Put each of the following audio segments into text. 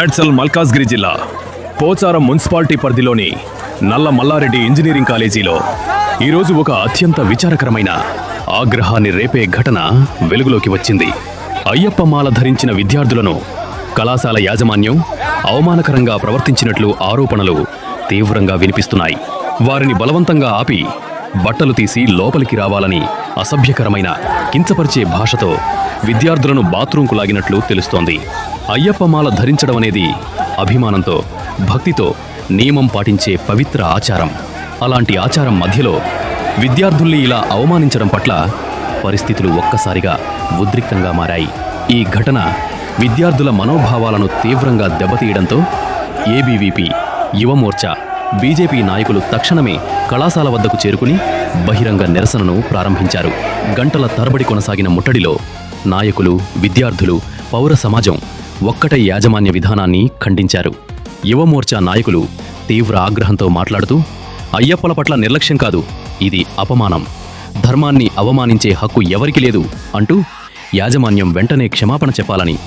మేడ్సల్ మల్కాజ్గిరి జిల్లా పోచారం మున్సిపాలిటీ పరిధిలోని నల్ల మల్లారెడ్డి ఇంజనీరింగ్ కాలేజీలో ఈరోజు ఒక అత్యంత విచారకరమైన ఆగ్రహాన్ని రేపే ఘటన వెలుగులోకి వచ్చింది. అయ్యప్ప మాల ధరించిన విద్యార్థులను కళాశాల యాజమాన్యం అవమానకరంగా ప్రవర్తించినట్లు ఆరోపణలు తీవ్రంగా వినిపిస్తున్నాయి. వారిని బలవంతంగా ఆపి బట్టలు తీసి లోపలికి రావాలని అసభ్యకరమైన కించపరిచే భాషతో విద్యార్థులను బాత్రూంకు లాగినట్లు తెలుస్తోంది. అయ్యప్ప మాల ధరించడం అనేది అభిమానంతో భక్తితో నియమం పాటించే పవిత్ర ఆచారం. అలాంటి ఆచారం మధ్యలో విద్యార్థుల్ని ఇలా అవమానించడం పట్ల పరిస్థితులు ఒక్కసారిగా ఉద్రిక్తంగా మారాయి. ఈ ఘటన విద్యార్థుల మనోభావాలను తీవ్రంగా దెబ్బతీయడంతో ఏబీవీపీ యువమోర్చా బీజేపీ నాయకులు తక్షణమే కళాశాల వద్దకు చేరుకుని బహిరంగ నిరసనను ప్రారంభించారు. గంటల తరబడి కొనసాగిన ముట్టడిలో నాయకులు విద్యార్థులు పౌర సమాజం ఒక్కట యాజమాన్య విధానాన్ని ఖండించారు. యువమోర్చా నాయకులు తీవ్ర ఆగ్రహంతో మాట్లాడుతూ అయ్యప్పల పట్ల నిర్లక్ష్యం కాదు ఇది అపమానం. ధర్మాన్ని అవమానించే హక్కు ఎవరికి లేదు అంటూ యాజమాన్యం వెంటనే క్షమాపణ చెప్పాలని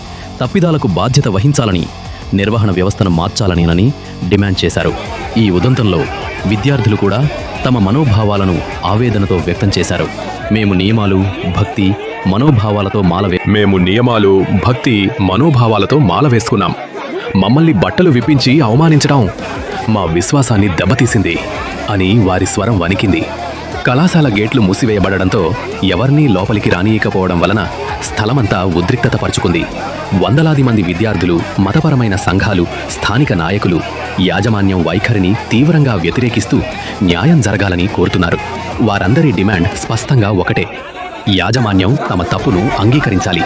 తప్పిదాలకు బాధ్యత వహించాలని నిర్వహణ వ్యవస్థను మార్చాలనేనని డిమాండ్ చేశారు. ఈ ఉదంతంలో విద్యార్థులు కూడా తమ మనోభావాలను ఆవేదనతో వ్యక్తం చేశారు. మేము నియమాలు భక్తి మనోభావాలతో మాలవే మేము నియమాలు భక్తి మనోభావాలతో మాల వేసుకున్నాం. మమ్మల్ని బట్టలు విప్పించి అవమానించడం మా విశ్వాసాన్ని దెబ్బతీసింది అని వారి స్వరం వణికింది. కళాశాల గేట్లు మూసివేయబడడంతో ఎవరినీ లోపలికి రానీయకపోవడం వలన స్థలమంతా ఉద్రిక్తత పరుచుకుంది వందలాది మంది విద్యార్థులు మతపరమైన సంఘాలు స్థానిక నాయకులు యాజమాన్యం వైఖరిని తీవ్రంగా వ్యతిరేకిస్తూ న్యాయం జరగాలని కోరుతున్నారు. వారందరి డిమాండ్ స్పష్టంగా ఒకటే యాజమాన్యం తమ తప్పును అంగీకరించాలి.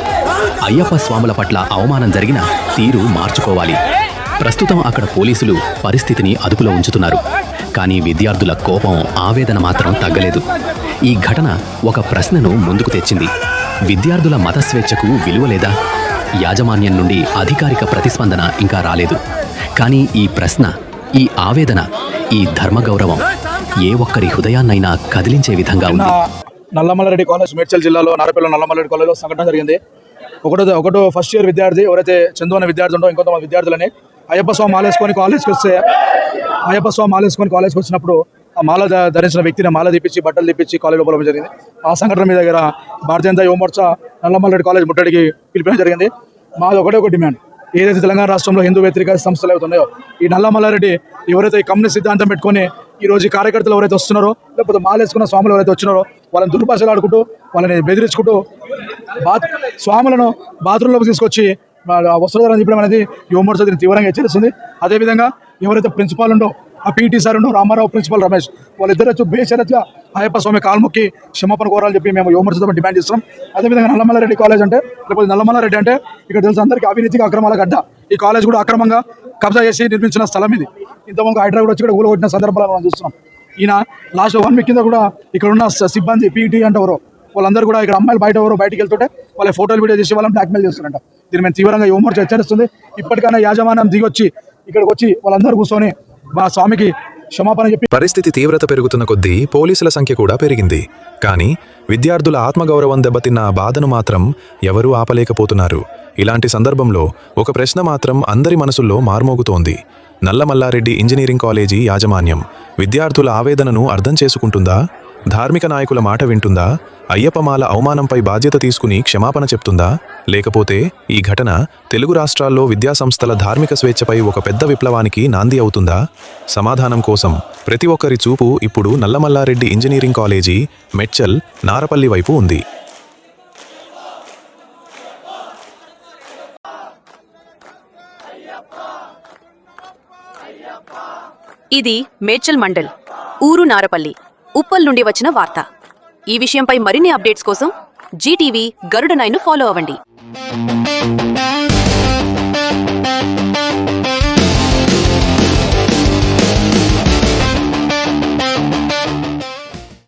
అయ్యప్ప స్వాముల పట్ల అవమానం జరిగిన తీరు మార్చుకోవాలి. ప్రస్తుతం అక్కడ పోలీసులు పరిస్థితిని అదుపులో ఉంచుతున్నారు. కానీ విద్యార్థుల కోపం ఆవేదన మాత్రం తగ్గలేదు. ఈ ఘటన ఒక ప్రశ్నను ముందుకు తెచ్చింది. విద్యార్థుల మత స్వేచ్ఛకు విలువ లేదా? యాజమాన్యం నుండి అధికారిక ప్రతిస్పందన ఇంకా రాలేదు. కానీ ఈ ప్రశ్న ఈ ఆవేదన ఈ ధర్మగౌరవం ఏ ఒక్కరి హృదయాన్నైనా కదిలించే విధంగా ఉంది. నల్లమల్లారెడ్డి కాలేజ్ మేడ్చల్ జిల్లాలో నారపల్లి నల్లమల్లారెడ్డి కాలేజ్లో సంఘటన జరిగింది. ఒకటో ఒకటో ఫస్ట్ ఇయర్ విద్యార్థి ఎవరైతే చందు అనే విద్యార్థి ఉండో ఇంకొంతమంది విద్యార్థులని అయ్యప్ప స్వామి మాలేసుకొని కాలేజ్కి వస్తే అయ్యప్ప స్వామి మాలేసుకొని కాలేజ్కి వచ్చినప్పుడు ఆ మాల ధరించిన వ్యక్తిని మాల తీపించి బట్టలు తీపించి కాలేజ్ లోపల జరిగింది. ఆ సంఘటన మీ దగ్గర భారతీయ జనతా యువమోర్చా నల్లమల్లారెడ్డి కాలేజ్ ముట్టడికి పిలిపించడం జరిగింది. మాది ఒకటే ఒక డిమాండ్. ఏదైతే తెలంగాణ రాష్ట్రంలో హిందూ వ్యతిరేక సంస్థలు అవుతున్నాయో ఈ నల్లమల్లారెడ్డి ఎవరైతే ఈ కమ్యూనిస్ట్ సిద్ధాంతం పెట్టుకొని ఈ రోజు కార్యకర్తలు ఎవరైతే వస్తున్నారో లేకపోతే మాలేసుకున్న స్వాములు ఎవరైతే వచ్చినారో వాళ్ళని దుర్భాషలు ఆడుకుంటూ వాళ్ళని బెదిరించుకుంటూ బాత్ స్వాములను బాత్రూంలోకి తీసుకొచ్చి వస్త్రధారణ చెప్పడం అనేది యువమోర్చా దీన్ని తీవ్రంగా హెచ్చరిస్తుంది. అదేవిధంగా ఎవరైతే ప్రిన్సిపాల్ ఉండో ఆ పీటీ సార్ ఉండో రామారావు ప్రిన్సిపల్ రమేష్ వాళ్ళిద్దరు వచ్చి బేషరత్గా అయ్యప్ప స్వామి కాల్ముక్కి క్షమాపణ కోరాలని చెప్పి మేము యువమోర్చా డిమాండ్ చేస్తున్నాం. అదేవిధంగా నల్లమల్లారెడ్డి కాలేజ్ అంటే లేకపోతే నల్లమల్లారెడ్డి అంటే ఇక్కడ తెలుసు అందరికీ అవినీతికి అక్రమాల గడ్డ ఈ కాలేజ్ కూడా అక్రమంగా కబ్జా చేసి నిర్మించిన స్థలం ఇది. ఇంతకుముందు హైడ్రా కూడా వచ్చి ఇక్కడ ఊళ్ళో సందర్భాలను మనం చూస్తున్నాం. ఈయన లాస్ట్ వన్ వీక్ కింద కూడా ఇక్కడ ఉన్న సిబ్బంది పీటీ అంటవరు వాళ్ళందరూ కూడా ఇక్కడ అమ్మాయిలు బయట ఎవరో బయటకు వెళ్తుంటే వాళ్ళ ఫోటోలు వీడియో చేసి వాళ్ళని బ్లాక్మెయిల్ చేస్తున్నారంట. దీని మేము తీవ్రంగా యువమోర్చా హెచ్చరిస్తుంది ఇప్పటికైనా యాజమాన్యం దిగొచ్చి ఇక్కడికి వచ్చి వాళ్ళందరూ కూర్చొని మా స్వామికి క్షమాపణ చెప్పి పరిస్థితి తీవ్రత పెరుగుతున్న కొద్దీ పోలీసుల సంఖ్య కూడా పెరిగింది. కానీ విద్యార్థుల ఆత్మగౌరవం దెబ్బతిన్న బాధను మాత్రం ఎవరూ ఆపలేకపోతున్నారు. ఇలాంటి సందర్భంలో ఒక ప్రశ్న మాత్రం అందరి మనసుల్లో మార్మోగుతోంది. నల్లమల్లారెడ్డి ఇంజనీరింగ్ కాలేజీ యాజమాన్యం. విద్యార్థుల ఆవేదనను అర్థం చేసుకుంటుందా? ధార్మిక నాయకుల మాట వింటుందా? అయ్యప్పమాల అవమానంపై బాధ్యత తీసుకుని క్షమాపణ చెప్తుందా? లేకపోతే ఈ ఘటన తెలుగు రాష్ట్రాల్లో విద్యాసంస్థల ధార్మిక స్వేచ్ఛపై ఒక పెద్ద విప్లవానికి నాంది అవుతుందా? సమాధానం కోసం ప్రతి ఒక్కరి చూపు ఇప్పుడు నల్లమల్లారెడ్డి ఇంజనీరింగ్ కాలేజీ మెడ్చల్ నారపల్లి వైపు ఉంది. ఇది మేడ్చల్ మండల్ ఊరు నారపల్లి ఉప్పల్ నుండి వచ్చిన వార్త. ఈ విషయంపై మరిన్ని అప్డేట్స్ కోసం జీటీవీ గరుడ నైన్ ఫాలో అవ్వండి.